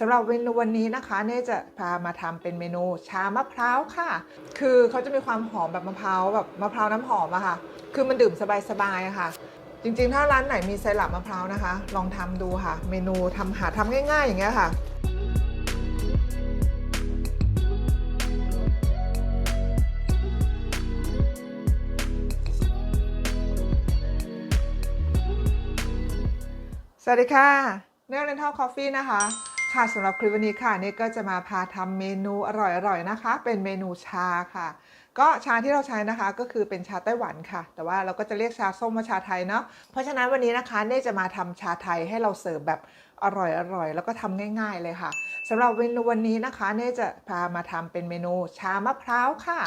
สำหรับเมนูวันนี้นะคะเน่จะพามาทำเป็นเมนูชามะพร้าวค่ะ คือเขาจะมีความหอมแบบมะพร้าวแบบมะพร้าวน้ำหอมอะค่ะ คือมันดื่มสบายๆอะค่ะ จริงๆ ถ้าร้านไหนมีไซรัปมะพร้าวนะคะ ลองทำดูค่ะ เมนูทำหาทำง่าย ๆ อย่างเงี้ยค่ะสวัสดีค่ะเนลเลนทัลคอฟฟี่นะคะ ค่ะสำหรับคลิปวันนี้ค่ะเนี่ก็จะมาพาทำเมนูอร่อยๆนะคะ เป็นเมนูชาค่ะ ก็ชาที่เราใช้นะคะก็คือเป็นชาไต้หวันค่ะ แต่ว่าเราก็จะเรียกชาส้มว่าชาไทยเนาะเพราะฉะนั้นวันนี้นะคะเน่จะมาทำชาไทยให้เราเสิร์ฟแบบ อร่อยๆแล้วก็ทำง่าย ๆเลยค่ะสำหรับเมนูวันนี้นะคะเน่จะพามาทำเป็นเมนูชามะพร้าวค่ะ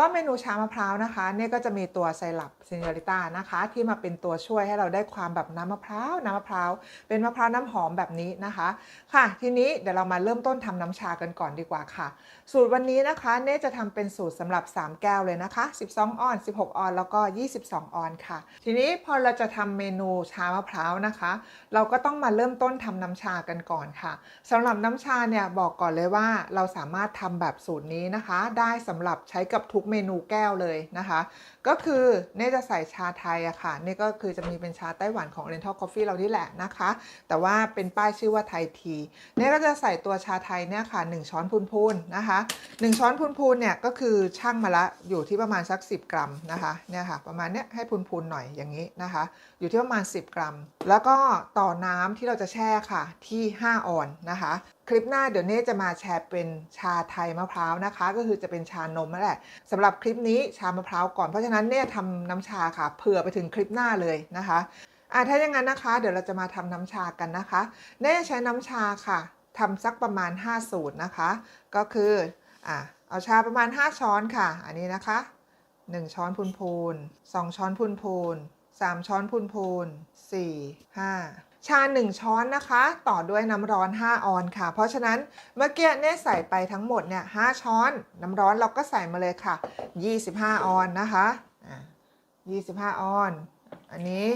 ก็เมนูชามะพร้าวนะคะเน่ก็จะมีตัวไซรัปเซน o ริต้านะคะ ที่มาเป็นตัวช่วยให้เราได้ความแบบน้ำมะพร้าวน้ำมะพร้าวเป็นมะพร้าวน้ำหอมแบบนี้นะคะ ค่ะ ทีนี้เดี๋ยวเรามาเริ่มต้นทำน้ำชากันก่อนดีกว่าค่ะ สูตรวันนี้นะคะเน่จะทำเป็นสูตรสำหรับ 3 แก้วเลยนะคะ 12 ออน 16 ออน แล้วก็ 22 ออนค่ะ ทีนี้พอเราจะทำเมนูชามะพร้าวนะคะ เราก็ต้องมาเริ่มต้นทำน้ำชากันก่อนค่ะสำหรับน้ำชาเนี่ยบอกก่อนเลยว่าเราสามารถทำแบบสูตรนี้นะคะ ได้สำหรับใช้กับทุกเมนูแก้วเลยนะคะ ก็คือเน่จะใส่ชาไทยอะค่ะนี่ก็คือจะมีเป็นชาไต้หวันของ Oriental Coffee เราที่แหละนะคะ แต่ว่าเป็นป้ายชื่อว่าไทยทีเน่ก็จะใส่ตัวชาไทยเนี่ยค่ะ 1 ช้อนพูนๆนะคะ 1 ช้อนพูนๆเนี่ยก็คือช่างมาละอยู่ที่ประมาณสัก 10 กรัมนะคะเนี่ยค่ะประมาณเนี้ยให้พูนๆหน่อยอย่างนี้นะคะ อยู่ที่ประมาณ 10 กรัม แล้วก็ต่อน้ำที่เราจะแช่ค่ะที่ 5 ออนนะคะ คลิปหน้าเดี๋ยวเน่จะมาแชร์เป็นชาไทยมะพร้าวนะคะ ก็คือจะเป็นชานมนั่นแหละสำหรับคลิปนี้ชามะพร้าวก่อนเพราะฉะนั้นเน่ทำน้ำชาค่ะเผื่อไปถึงคลิปหน้าเลยนะคะอะถ้าอย่างนั้นนะคะ เดี๋ยวเราจะมาทำน้ำชากันนะคะเน่ใช้น้ำชาค่ะทำสักประมาณ 5 สูตรนะคะ ก็คืออะเอาชาประมาณ 5 ช้อนค่ะ อันนี้นะคะ 1 ช้อนพูนพูน2ช้อนพูนพูน3ช้อนพูนพูน4 5 ชา 1 ช้อนนะคะ ต่อด้วยน้ำร้อน 5 ออนค่ะ เพราะฉะนั้นเมื่อกี้เนี่ยใส่ไปทั้งหมดเนี่ย5ช้อน น้ำร้อนเราก็ใส่มาเลยค่ะ 25 ออนนะคะอะ25 ออน อันนี้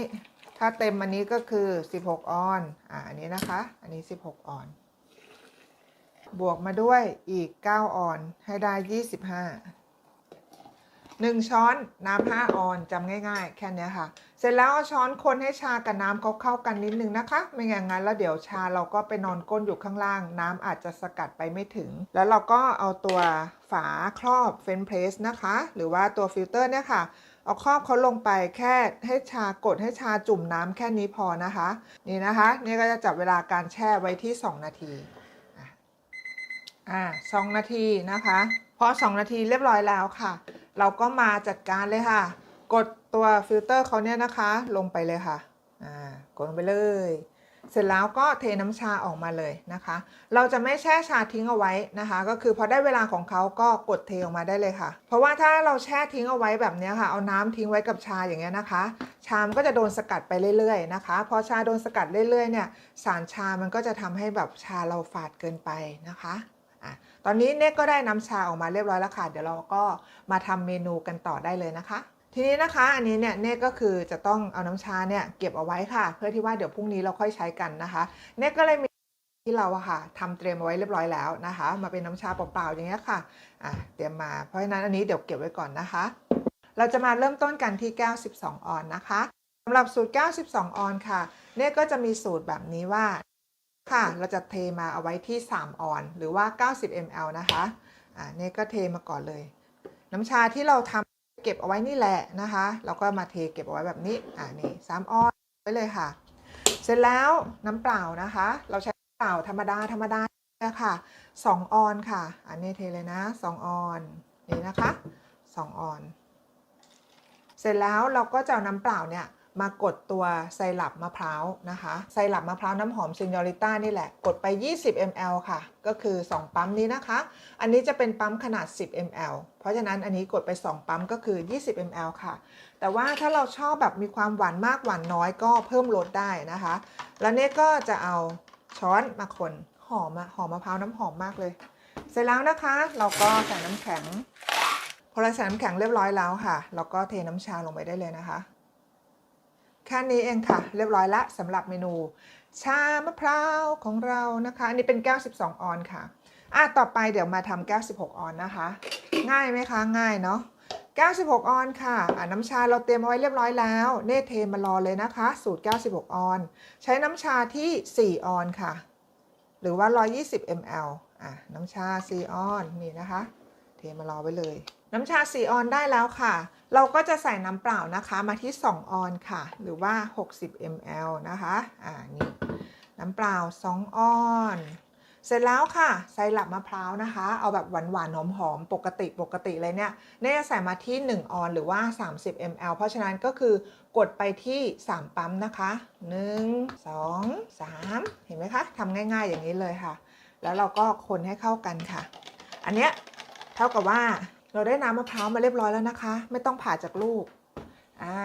ถ้าเต็มอันนี้ก็คือ 16 ออนอะอันนี้นะคะ อันนี้ 16 ออน บวกมาด้วยอีก 9 ออนให้ได้ 25 1 ช้อนน้ำ5ออนจำง่าย ๆ แค่นี้ค่ะ เสร็จแล้วเอาช้อนคนให้ชากับน้ำเขาเข้ากันนิดนึงนะคะ ไม่อย่างนั้นแล้วเดี๋ยวชาเราก็ไปนอนก้นอยู่ข้างล่าง น้ำอาจจะสกัดไปไม่ถึง แล้วเราก็เอาตัวฝาครอบเฟนเพรสนะคะ หรือว่าตัวฟิลเตอร์เนี่ยค่ะเอาครอบเขาลงไปแค่ให้ชากดให้ชาจุ่มน้ำแค่นี้พอนะคะ นี่นะคะนี่ก็จะจับเวลาการแช่ไว้ที่ 2 นาทีอ่าสองนาทีนะคะ พอ 2 นาทีเรียบร้อยแล้วค่ะ เราก็มาจัดการเลยค่ะ กดตัวฟิลเตอร์เขาเนี่ยนะคะ ลงไปเลยค่ะอ่ากดลงไปเลย เสร็จแล้วก็เทน้ำชาออกมาเลยนะคะ เราจะไม่แช่ชาทิ้งเอาไว้นะคะ ก็คือพอได้เวลาของเขาก็กดเทออกมาได้เลยค่ะ เพราะว่าถ้าเราแช่ทิ้งเอาไว้แบบนี้ค่ะ เอาน้ำทิ้งไว้กับชาอย่างเงี้ยนะคะ ชามก็จะโดนสกัดไปเรื่อยๆนะคะ พอชาโดนสกัดเรื่อยๆเนี่ย สารชามันก็จะทำให้แบบชาเราฝาดเกินไปนะคะ ตอนนี้เน็กก็ได้น้ำชาออกมาเรียบร้อยแล้วค่ะ เดี๋ยวเราก็มาทำเมนูกันต่อได้เลยนะคะ ทีนี้นะคะอันนี้เนี่ยเนกก็คือจะต้องเอาน้ำชาเนี่ยเก็บเอาไว้ค่ะ เพื่อที่ว่าเดี๋ยวพรุ่งนี้เราค่อยใช้กันนะคะเน็กก็เลยมีที่เราอะค่ะทำเตรียมเอาไว้เรียบร้อยแล้วนะคะ มาเป็นน้ำชาเปล่าๆอย่างเงี้ยค่ะอะเตรียมมาเพราะฉะนั้นอันนี้เดี๋ยวเก็บไว้ก่อนนะคะ เราจะมาเริ่มต้นกันที่แก้ว 12 ออนนะคะสำหรับสูตรแก้ว 12 ออนค่ะเน่ก็จะมีสูตรแบบนี้ว่า ค่ะ เราจะเทมาเอาไว้ที่ 3 ออน หรือว่า 90 ml นะคะ อ่าเนี่ก็เทมาก่อนเลย น้ำชาที่เราทำเก็บเอาไว้นี่แหละนะคะ เราก็มาเทเก็บเอาไว้แบบนี้ อ่านี่3ออนไว้เลยค่ะ เสร็จแล้วน้ำเปล่านะคะ เราใช้เปล่าธรรมดาธรรมดาเนี่ยค่ะ 2 ออนค่ะ อันนี้เทเลยนะ 2 ออนนี่นะคะ 2 ออน เสร็จแล้วเราก็จะเอาน้ำเปล่าเนี่ย มากดตัวไซรัปมะพร้าวนะคะไซรัปมะพร้าวน้ำหอมเซนยอริต้านี่แหละ กดไป 20 ml ค่ะ ก็คือ 2 ปั๊มนี้นะคะ อันนี้จะเป็นปั๊มขนาด 10 ml เพราะฉะนั้นอันนี้กดไป 2 ปั๊มก็คือ 20 ml ค่ะ แต่ว่าถ้าเราชอบแบบมีความหวานมากหวานน้อยก็เพิ่มลดได้นะคะ แล้วเนี่ยก็จะเอาช้อนมาคนหอมอะหอมมะพร้าวน้ำหอมมากเลย เสร็จแล้วนะคะ เราก็ใส่น้ำแข็งพอเราใส่น้ำแข็งเรียบร้อยแล้วค่ะ เราก็เทน้ำชาลงไปได้เลยนะคะ ค่นี้เองค่ะ เรียบร้อยละสำหรับเมนู ชามะพร้าวของเรานะคะอันนี้เป็นแก้ว 12 ออนค่ะอะต่อไปเดี๋ยวมาทำแก้ว 16 ออนนะคะ ง่ายไหมคะง่ายเนาะแก้ว 16 ออนค่ะอะ น้ำชาเราเตรียมเอาไว้เรียบร้อยแล้ว เนตเทมารอเลยนะคะ สูตร96ออน ใช้น้ำชาที่ 4 ออนค่ะ หรือว่า 120 ml อะน้ำชา 4 ออนนี่นะคะ เทมารอไว้เลย น้ำชา 4 ออนได้แล้วค่ะ เราก็จะใส่น้ำเปล่านะคะมาที่ 2 ออนค่ะ หรือว่า 60 ml นะคะ อ่า นี่ น้ำเปล่า 2 ออน เสร็จแล้วค่ะไซรัปมะพร้าวนะคะ เอาแบบหวานหวานหอมหอมๆ ปกติปกติเลยเนี่ยเน่จะใส่มาที่ 1 ออนหรือว่า 30 ml เพราะฉะนั้นก็คือกดไปที่ 3 ปั๊มนะคะ 1 2 3 เห็นไหมคะทำง่ายๆอย่างนี้เลยค่ะ แล้วเราก็คนให้เข้ากันค่ะ อันเนี้ยเท่ากับว่า เราได้น้ำมะพร้าวมาเรียบร้อยแล้วนะคะ ไม่ต้องผ่าจากลูก อ่า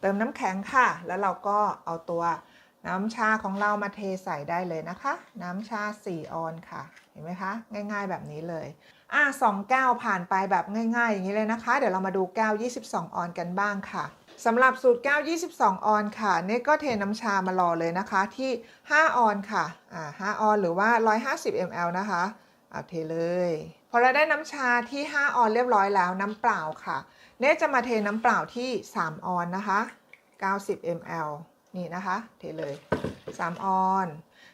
เติมน้ำแข็งค่ะ แล้วเราก็เอาตัวน้ำชาของเรามาเทใส่ได้เลยนะคะ น้ำชา 4 ออนค่ะ เห็นไหมคะ ง่ายๆแบบนี้เลย อะสองแก้วผ่านไปแบบง่ายๆ อย่างนี้เลยนะคะ เดี๋ยวเรามาดูแก้ว 22 ออนกันบ้างค่ะสำหรับสูตรแก้ว 22 ออนค่ะเนก็เทน้ำชามารอเลยนะคะที่ 5 ออนค่ะ อ่า 5 ออนหรือว่า 150 ml นะคะ เอาเทเลยพอเราได้น้ำชาที่ 5 ออนเรียบร้อยแล้วน้ำเปล่าค่ะ เนจะมาเทน้ำเปล่าที่ 3 ออนนะคะ 90 ml นี่นะคะ เทเลย 3 ออน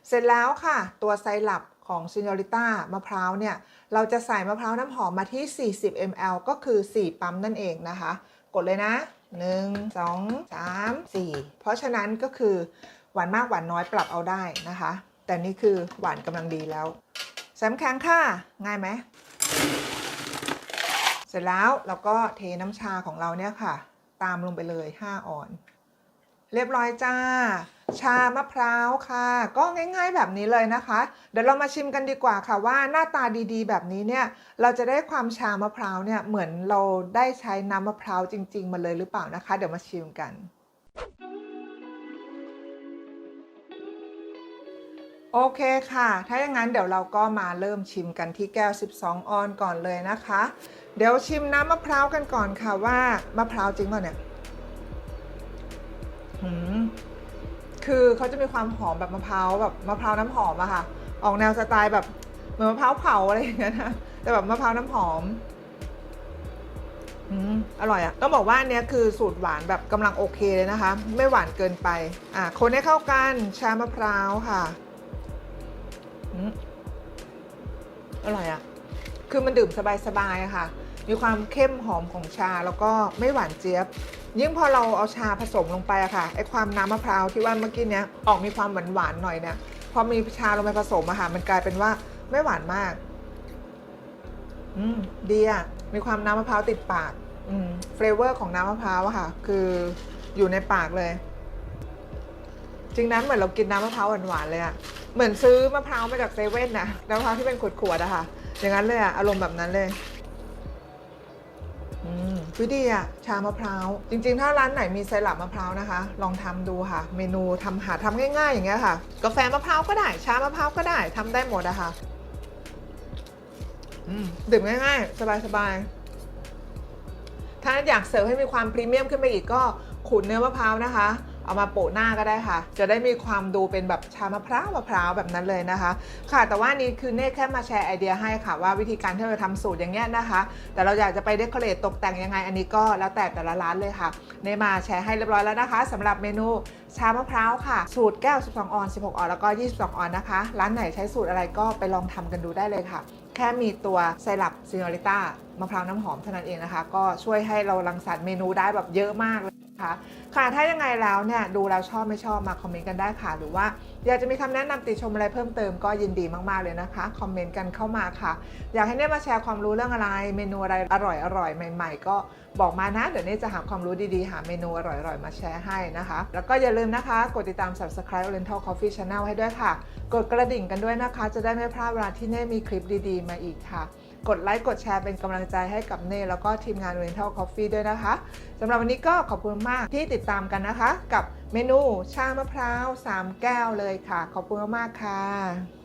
เสร็จแล้วค่ะ ตัวไซรัปของซิน o ริต้ามะพร้าวเนี่ย เราจะใส่มะพร้าวน้ำหอมมาที่ 40 ml ก็คือ 4 ปั๊มนั่นเองนะคะ กดเลยนะ 1 2 3 4 เพราะฉะนั้นก็คือหวานมากหวานน้อยปรับเอาได้นะคะ แต่นี่คือหวานกำลังดีแล้ว แสมแข็งค่ะ ง่ายไหม เสร็จแล้วเราก็เทน้ำชาของเราเนี่ยค่ะ ตามลงไปเลย 5 ออน เรียบร้อยจ้า ชามะพร้าวค่ะ ก็ง่ายๆแบบนี้เลยนะคะ เดี๋ยวเรามาชิมกันดีกว่าค่ะว่าหน้าตาดีๆ แบบนี้เนี่ย เราจะได้ความชามะพร้าวเนี่ยเหมือนเราได้ใช้น้ำมะพร้าวจริง ๆ มาเลยหรือเปล่านะคะ เดี๋ยวมาชิมกัน โอเคค่ะ ถ้าอย่างนั้นเดี๋ยวเราก็มาเริ่มชิมกันที่แก้ว 12 ออนก่อนเลยนะคะ เดี๋ยวชิมน้ำมะพร้าวกันก่อนค่ะว่ามะพร้าวจริงเปล่าเนี่ยหืมคือเขาจะมีความหอมแบบมะพร้าวแบบมะพร้าวน้ำหอมอะค่ะ ออกแนวสไตล์แบบเหมือนมะพร้าวเผาอะไรอย่างเงี้ยนะแต่แบบมะพร้าวน้ำหอมอืมอร่อยอะต้องบอกว่าอันเนี้ยคือสูตรหวานแบบกำลังโอเคเลยนะคะ ไม่หวานเกินไป อะคนให้เข้ากันชามะพร้าวค่ะ อร่อยอะคือมันดื่มสบายๆะค่ะ มีความเข้มหอมของชาแล้วก็ไม่หวานเจี๊ยบ ยิ่งพอเราเอาชาผสมลงไปอะค่ะ ไอความน้ำมะพร้าวที่ว่าเมื่อกี้เนี้ยออกมีความหวานหวานๆหน่อยเนี่ย พอมีชาลงไปผสมอะค่ะ มันกลายเป็นว่าไม่หวานมาก อืม ดีอะมีความน้ำมะพร้าวติดปาก อืม เฟลเวอร์ของน้ำมะพร้าวอะค่ะ คืออยู่ในปากเลย จริงนั้นเหมือนเรากินน้ำมะพร้าวหวานๆเลยอะเหมือนซื้อมะพร้าวมาจากเซเว่นนะมะพร้าวที่เป็นขวดๆอะค่ะ อย่างนั้นเลยอะอารมณ์แบบนั้นเลยอืมวิดีอะชามะพร้าว จริงๆ ถ้าร้านไหนมีไซรัปมะพร้าวนะคะ ลองทำดูค่ะ เมนูทำหาทำง่ายๆ อย่างเงี้ยค่ะ กาแฟมะพร้าวก็ได้ ชามะพร้าวก็ได้ทำได้หมดอะค่ะอืมดื่มง่ายๆ สบายๆ ถ้าอยากเสิร์ฟให้มีความพรีเมียมขึ้นไปอีกก็ขูดเนื้อมะพร้าวนะคะ เอามาโปะหน้าก็ได้ค่ะ จะได้มีความดูเป็นแบบชามะพร้าวมะพร้าวแบบนั้นเลยนะคะ ค่ะ แต่ว่านี่คือเน่แค่มาแชร์ไอเดียให้ค่ะว่าวิธีการที่เราทำสูตรอย่างเงี้ยนะคะ แต่เราอยากจะไปเดคอเรทตกแต่งยังไงอันนี้ก็แล้วแต่แต่ละร้านเลยค่ะเน่มาแชร์ให้เรียบร้อยแล้วนะคะสำหรับเมนูชามะพร้าวค่ะ สูตรแก้ว 12 ออน 16 ออน แล้วก็ 22 ออนนะคะ ร้านไหนใช้สูตรอะไรก็ไปลองทำกันดูได้เลยค่ะ แค่มีตัวไซรัปซินอริต้ามะพร้าวน้ำหอมเท่านั้นเองนะคะ ก็ช่วยให้เรารังสรรค์เมนูได้แบบเยอะมากเลย คะค่ะถ้ายังไงแล้วเนี่ยดูแล้วชอบไม่ชอบมาคอมเมนต์กันได้ค่ะ หรือว่าอยากจะมีคำแนะนำติชมอะไรเพิ่มเติมก็ยินดีมากๆเลยนะคะคอมเมนต์กันเข้ามาค่ะ อยากให้เนี่ยมาแชร์ความรู้เรื่องอะไร เมนูอะไรอร่อยๆใหม่ ๆ ก็บอกมานะ เดี๋ยวนี้จะหาความรู้ดีๆ หาเมนูอร่อยๆ มาแชร์ให้นะคะ แล้วก็อย่าลืมนะคะ กดติดตาม subscribe Oriental Coffee Channel ให้ด้วยค่ะ กดกระดิ่งกันด้วยนะคะ จะได้ไม่พลาดเวลาที่เน่มีคลิปดีๆ มาอีกค่ะ กดไลค์กดแชร์เป็นกำลังใจให้กับเน่แล้วก็ทีมงาน Oriental Coffee ด้วยนะคะสำหรับวันนี้ก็ขอบคุณมากที่ติดตามกันนะคะ กับเมนูชามะพร้าว 3 แก้วเลยค่ะ ขอบคุณมากๆค่ะ